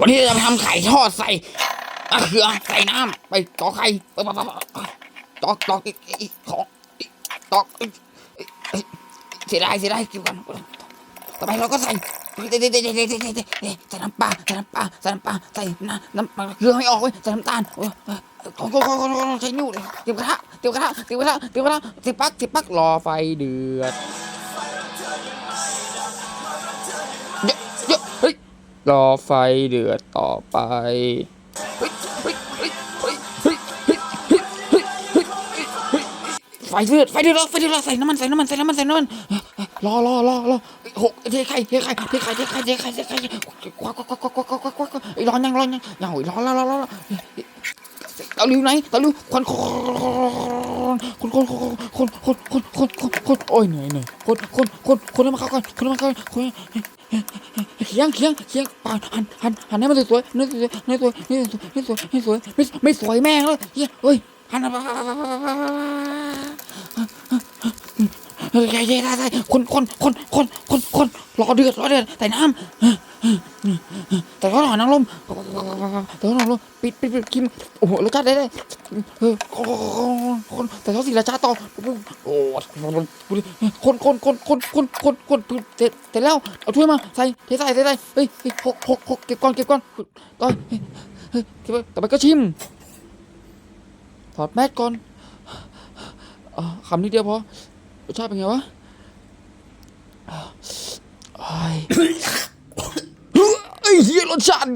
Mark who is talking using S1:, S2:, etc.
S1: วันนี้เราจะทำไข่ทอดใส่มะเขือใส่น้ำไปตอกไข่ไปไปไปไปตอกตอกอีกของตอกอีกอีกอีกเสียดายเสียดายกินกันต่อไปเราก็ใส่เด็ดเด็ดเด็ดเด็ดเด็ดเด็ดเด็ดใส่น้ำปลาใส่น้ำปลาใส่น้ำปลาใส่น้ำน้ำปลาเกลือไม่ออกเว้ยใส่น้ำตาลโอ้ยคนคนคนคนใช้นิ้วเลยเตรียมกระทะเตรียมกระทะเตรียมกระทะเตรียมกระทะเตรียมปักเตรียมปักรอไฟเดือด รอไฟเดือดต่อไปไฟเดือดไฟเดือดไฟเดือดใส่น้ำมันใส่น้ำมันใส่น้ำมันใส่น้ำมันรอรอรอรอหกเทไข่เทไข่เทไข่เทไข่เทไข่เทไข่ควักควักควักควักควักควักควักร้อนยังร้อนยังยังร้อนแล้วร้อนแล้เตาลิวไหนเตาลิวควัน คนคนคนคนคนคนคนคนคนโอ้ยเหนื่อยเหนื่อยคนคนคนคนให้มาเข้ากันคนให้มาเข้ากันคนเคียงเคียงเคียงปานหันหันหันให้มันสวยๆนี่สวยนี่สวยนี่สวยนี่สวยนี่สวยไม่ไม่สวยแม่งเลยเฮ้ยเฮ้ยหันเฮ้ยใหญ่ใหญ่ได้ได้คนคนคนคนคนคนรอเดือดรอเดือดใส่น้ำ แต่ก็หน่อยนั่งลมแต่ก็หน่อยลมปิดปิดปิดกินโอ้โหรสชาติได้ได้เออคนแต่เขาสีราชาต่อโอ้คนคนคนคนคนคนคนเสร็จเสร็จแล้วเอาถ้วยมาใส่เทใส่ใส่ใส่เฮ้ยหกหกหกเก็บก่อนเก็บก่อนต่อยเฮ้ยเก็บต่อไปก็ชิมถอดแมสก่อนคำนี้เดียวพอรสชาติเป็นไงวะ little John